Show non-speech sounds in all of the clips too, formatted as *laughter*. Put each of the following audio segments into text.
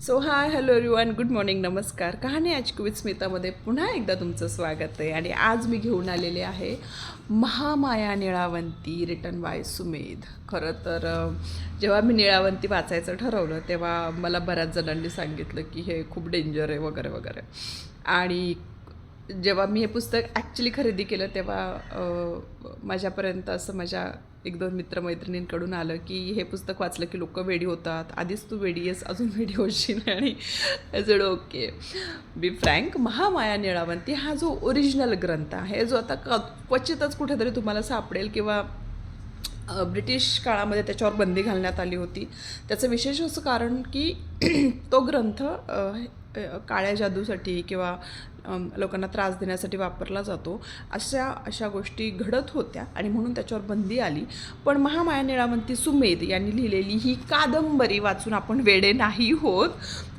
So hi hello everyone good morning नमस्कार. कहाणी आज विथ स्मितामध्ये पुन्हा एकदा तुमचं स्वागत आहे. आणि आज मी घेऊन आलेले आहे महामाया निळावंती रिटर्न बाय सुमेध. खरं तर जेव्हा मी निळावंती वाचायचं ठरवलं तेव्हा मला बऱ्याच जणांनी सांगितलं की हे खूप डेंजर आहे वगैरे वगैरे. आणि जेव्हा मी हे पुस्तक ॲक्च्युली खरेदी केलं तेव्हा माझ्यापर्यंत असं माझ्या एक दोन मित्रमैत्रिणींकडून आलं की हे पुस्तक वाचलं की लोक वेडी होतात. आधीच तू वेडी आहेस अजून वेडी होशील. *laughs* आणि जड okay be frank Mahamaya Nilavanti हा जो ओरिजिनल ग्रंथ आहे जो आता क क्वचितच कुठेतरी तुम्हाला सापडेल किंवा ब्रिटिश काळामध्ये त्याच्यावर बंदी घालण्यात आली होती. त्याचं विशेष असं कारण की *clears throat* तो ग्रंथ काळ्या जादूसाठी किंवा लोकांना त्रास देण्यासाठी वापरला जातो. अशा अशा गोष्टी घडत होत्या आणि म्हणून त्याच्यावर बंदी आली. पण महामाया निळावंती सुमेध यांनी लिहिलेली ही कादंबरी वाचून आपण वेडे नाही होत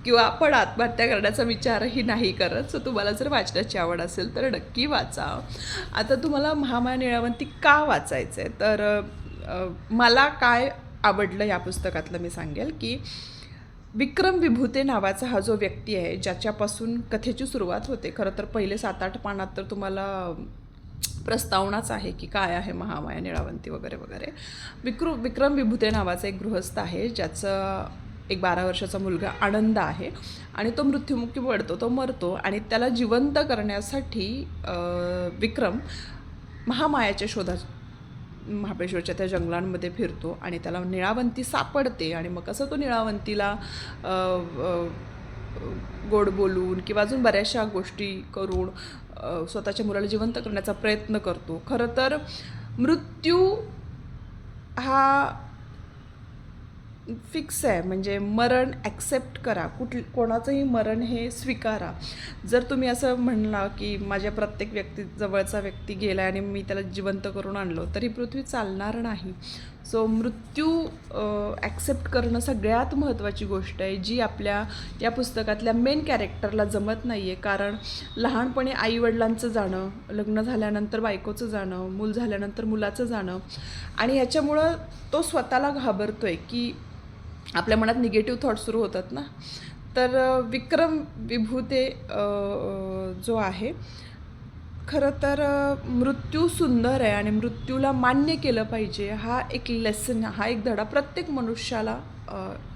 किंवा आपण आत्महत्या करण्याचा विचारही नाही करत. सो तुम्हाला जर वाचण्याची आवड असेल तर नक्की वाचा. आता तुम्हाला महामाया निळावंती का वाचायचं आहे तर मला काय आवडलं या पुस्तकातलं मी सांगेल की विक्रम विभूते नावाचा हा जो व्यक्ती आहे ज्याच्यापासून कथेची सुरुवात होते खरं तर पहिले सात आठ पानात तर तुम्हाला प्रस्तावनाच आहे की काय आहे महामाया निळावंती वगैरे वगैरे. विक्रु विक्रम विभूते नावाचा एक गृहस्थ आहे ज्याचं एक बारा वर्षाचा मुलगा आनंद आहे आणि तो मृत्युमुखी पडतो तो मरतो आणि त्याला जिवंत करण्यासाठी विक्रम महामायाच्या शोधात महाबळेश्वरच्या त्या जंगलांमध्ये फिरतो आणि त्याला निळावंती सापडते आणि मग कसं तो निळावंतीला गोड बोलून किंवा अजून बऱ्याचशा गोष्टी करून स्वतःच्या मुलाला जिवंत करण्याचा प्रयत्न करतो. खरं तर मृत्यू हा फिक्स आहे. म्हणजे मरण ॲक्सेप्ट करा. कुठ कोणाचंही मरण हे स्वीकारा. जर तुम्ही असं म्हणला की माझ्या प्रत्येक व्यक्ती जवळचा व्यक्ती गेला आणि मी त्याला जिवंत करून आणलो तरी पृथ्वी चालणार नाही. सो मृत्यू ॲक्सेप्ट करणं सगळ्यात महत्त्वाची गोष्ट आहे जी आपल्या या पुस्तकातल्या मेन कॅरेक्टरला जमत नाही आहे कारण लहानपणी आईवडिलांचं जाणं लग्न झाल्यानंतर बायकोचं जाणं मूल झाल्यानंतर मुलाचं जाणं आणि याच्यामुळं तो स्वतःला घाबरतो आहे की आपल्या मनात निगेटिव्ह थॉट सुरू होतात ना. तर विक्रम विभूते जो आहे खरं तर मृत्यू सुंदर आहे आणि मृत्यूला मान्य केलं पाहिजे. हा एक लेसन हा एक धडा प्रत्येक मनुष्याला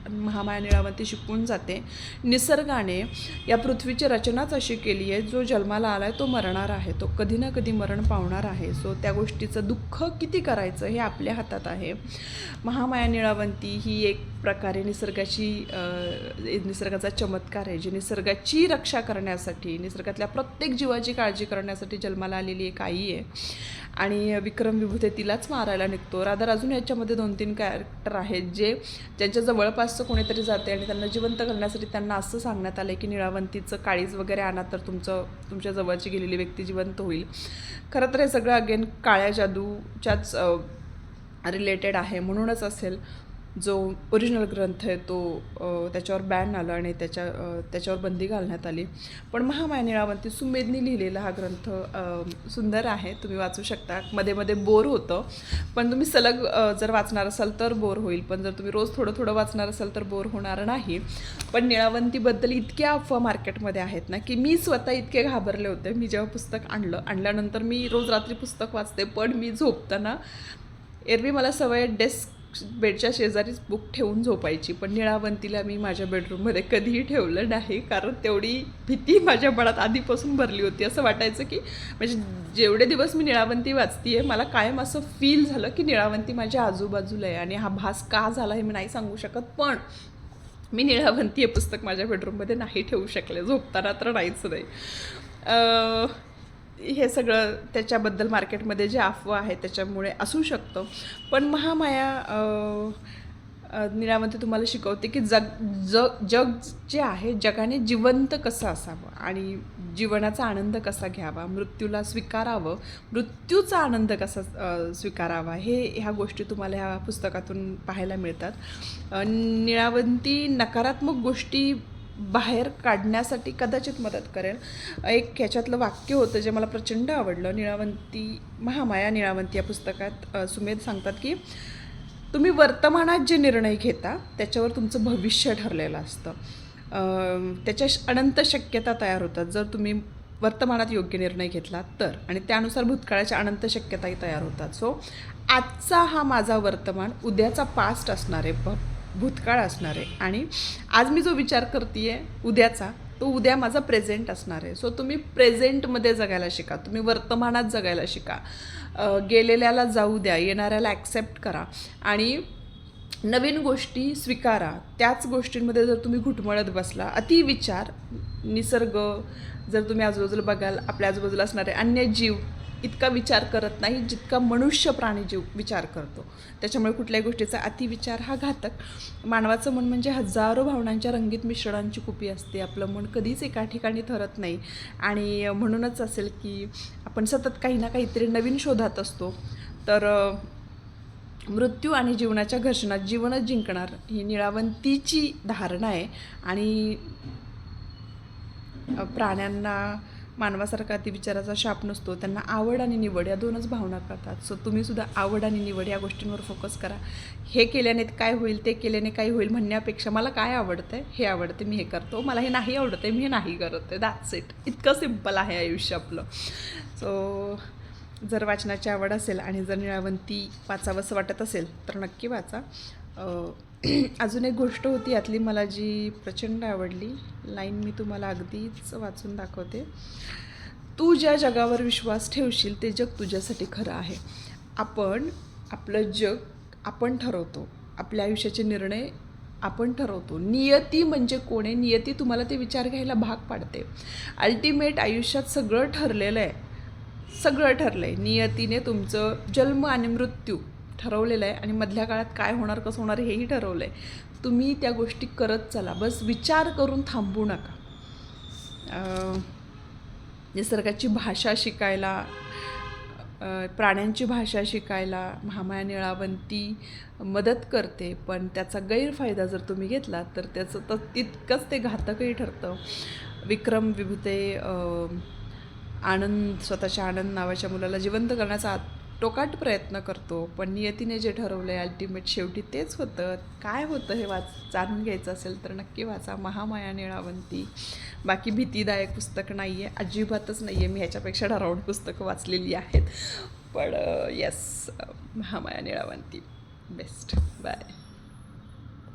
महामाया निळावंती शिकवून जाते. निसर्गाने या पृथ्वीची रचनाच अशी केली आहे जो जन्माला आला आहे तो मरणार आहे. तो कधी ना कधी मरण पावणार आहे. सो त्या गोष्टीचं दुःख किती करायचं हे आपल्या हातात आहे. महामाया निळावंती ही एक प्रकारे निसर्गाची निसर्गाचा चमत्कार आहे जी निसर्गाची रक्षा करण्यासाठी निसर्गातल्या प्रत्येक जीवाची काळजी करण्यासाठी जन्माला आलेली एक आई आहे. आणि विक्रम विभूते तिलाच मारायला निघतो. राधा अजून याच्यामध्ये दोन तीन कॅरेक्टर आहेत जे ज्यांच्या जवळपासचं कोणीतरी जाते आणि त्यांना जिवंत करण्यासाठी त्यांना असं सांगण्यात आलं आहे की निळावंतीचं काळीज वगैरे आणा तर तुमचं तुमच्या जवळची गेलेली व्यक्ती जिवंत होईल. खरं तर हे सगळं अगेन काळ्या जादूच्याच रिलेटेड आहे. म्हणूनच असेल जो ओरिजिनल ग्रंथ आहे तो त्याच्यावर बॅन आला आणि त्याच्या त्याच्यावर बंदी घालण्यात आली. पण महामाया निळावंती सुमेधनी लिहिलेला हा ग्रंथ सुंदर आहे. तुम्ही वाचू शकता. मध्ये मध्ये बोर होतं. पण तुम्ही सलग जर वाचणार असाल तर बोर होईल. पण जर तुम्ही रोज थोडं थोडं वाचणार असाल तर बोर होणार नाही. पण निळावंतीबद्दल इतक्या अफवा मार्केटमध्ये आहेत ना की मी स्वतः इतके घाबरले होते. मी जेव्हा पुस्तक आणलं आणल्यानंतर मी रोज रात्री पुस्तक वाचते. पण मी झोपताना एरवी मला सवय डेस्क बेडच्या शेजारीच बुक ठेवून झोपायची पण निळावंतीला मी माझ्या बेडरूममध्ये कधीही ठेवलं नाही कारण तेवढी भीती माझ्या मनात आधीपासून भरली होती. असं वाटायचं की म्हणजे जेवढे दिवस मी निळावंती वाचतीये मला कायम असं फील झालं की निळावंती माझ्या आजूबाजूला आहे आणि हा भास का झाला हे मी नाही सांगू शकत पण मी निळावंती हे पुस्तक माझ्या बेडरूममध्ये नाही ठेवू शकले झोपताना तर नाहीच नाही. हे सगळं त्याच्याबद्दल मार्केटमध्ये जे अफवा आहे त्याच्यामुळे असू शकतं. पण महामाया अं, निळावंती तुम्हाला शिकवते की जग जग जग जे आहे जगाने जिवंत कसं असावं आणि जीवनाचा आनंद कसा घ्यावा मृत्यूला स्वीकारावं मृत्यूचा आनंद कसा स्वीकारावा हे ह्या गोष्टी तुम्हाला ह्या पुस्तकातून पाहायला मिळतात. निळावंती नकारात्मक गोष्टी बाहेर काढण्यासाठी कदाचित मदत करेल. एक ह्याच्यातलं वाक्य होतं जे मला प्रचंड आवडलं. निळावंती महामाया निळावंती या पुस्तकात सुमेध सांगतात की तुम्ही वर्तमानात जे निर्णय घेता त्याच्यावर तुमचं भविष्य ठरलेलं असतं. त्याच्या श- अनंत शक्यता तयार होतात. जर तुम्ही वर्तमानात योग्य निर्णय घेतला तर. आणि त्यानुसार भूतकाळाच्या अनंत शक्यताही तयार होतात. सो आजचा हा माझा वर्तमान उद्याचा पास्ट असणार आहे. भूतकाळ असणार आहे. आणि आज मी जो विचार करते आहे उद्याचा तो उद्या माझा प्रेझेंट असणार आहे. सो तुम्ही प्रेझेंटमध्ये जगायला शिका. तुम्ही वर्तमानात जगायला शिका. गेलेल्याला जाऊ द्या येणाऱ्याला ॲक्सेप्ट करा. आणि नवीन गोष्टी स्वीकारा. त्याच गोष्टींमध्ये जर तुम्ही घुटमळत बसला अतिविचार निसर्ग जर तुम्ही आजूबाजूला बघाल आपल्या आजूबाजूला असणारे अन्य जीव इतका विचार करत नाही जितका मनुष्य प्राणी जीव विचार करतो. त्याच्यामुळे कुठल्याही गोष्टीचा अतिविचार हा घातक. मानवाचं मन म्हणजे हजारो भावनांच्या रंगीत मिश्रणांची कुपी असते. आपलं मन कधीच एका ठिकाणी ठरत नाही. आणि म्हणूनच असेल की आपण सतत काही ना काहीतरी नवीन शोधात असतो. तर मृत्यू आणि जीवनाच्या घर्षणात जीवनच जिंकणार ही निळावंतीची धारणा आहे. आणि प्राण्यांना मानवासारखा अतिविचाराचा शाप नसतो त्यांना आवड आणि निवड या दोनच भावना करतात सो तुम्हीसुद्धा आवड आणि निवड या गोष्टींवर फोकस करा. हे केल्याने काय होईल ते केल्याने काय होईल म्हणण्यापेक्षा मला काय आवडतं हे आवडते मी हे करतो. मला हे नाही आवडतं मी हे नाही करत आहे दॅट्स इट इतकं सिंपल आहे आयुष्य आपलं. सो जर वाचनाची आवड असेल आणि जर निळावंती वाचावंसं वाटत असेल तर नक्की वाचा. *clears throat* अजून एक गोष्ट होती यातली मला जी प्रचंड आवडली लाईन मी तुम्हाला अगदीच वाचून दाखवते. तू ज्या जगावर विश्वास ठेवशील ते जग तुझ्यासाठी खरं आहे. आपण आपलं जग आपण ठरवतो. आपल्या आयुष्याचे निर्णय आपण ठरवतो. नियती म्हणजे कोण आहे? नियती तुम्हाला ते विचार घ्यायला भाग पाडते. अल्टिमेट आयुष्यात सगळं ठरलेलं आहे. सगळं ठरलं आहे नियतीने तुमचं जन्म आणि मृत्यू ठरवलेलं आहे आणि मधल्या काळात काय होणार कसं होणार हेही ठरवलं आहे तुम्ही त्या गोष्टी करत चला. बस विचार करून थांबू नका. निसर्गाची भाषा शिकायला प्राण्यांची भाषा शिकायला महामाया निळावंती मदत करते पण त्याचा गैरफायदा जर तुम्ही घेतला तर त्याचं तर तितकंच ते घातकही ठरतं. विक्रम विभूते आनंद स्वतःच्या आनंद नावाच्या मुलाला जिवंत करण्याचा टोकाट प्रयत्न करतो. पण नियतीने जे ठरवलं आहे अल्टिमेट शेवटी तेच होतं. काय होतं हे वाच जाणून घ्यायचं असेल तर नक्की वाचा महामाया निळावंती. बाकी भीतीदायक पुस्तक नाही आहे अजिबातच नाही आहे मी ह्याच्यापेक्षा ठरावून पुस्तकं वाचलेली आहेत. पण yes Mahamaya Nilavanti. Best bye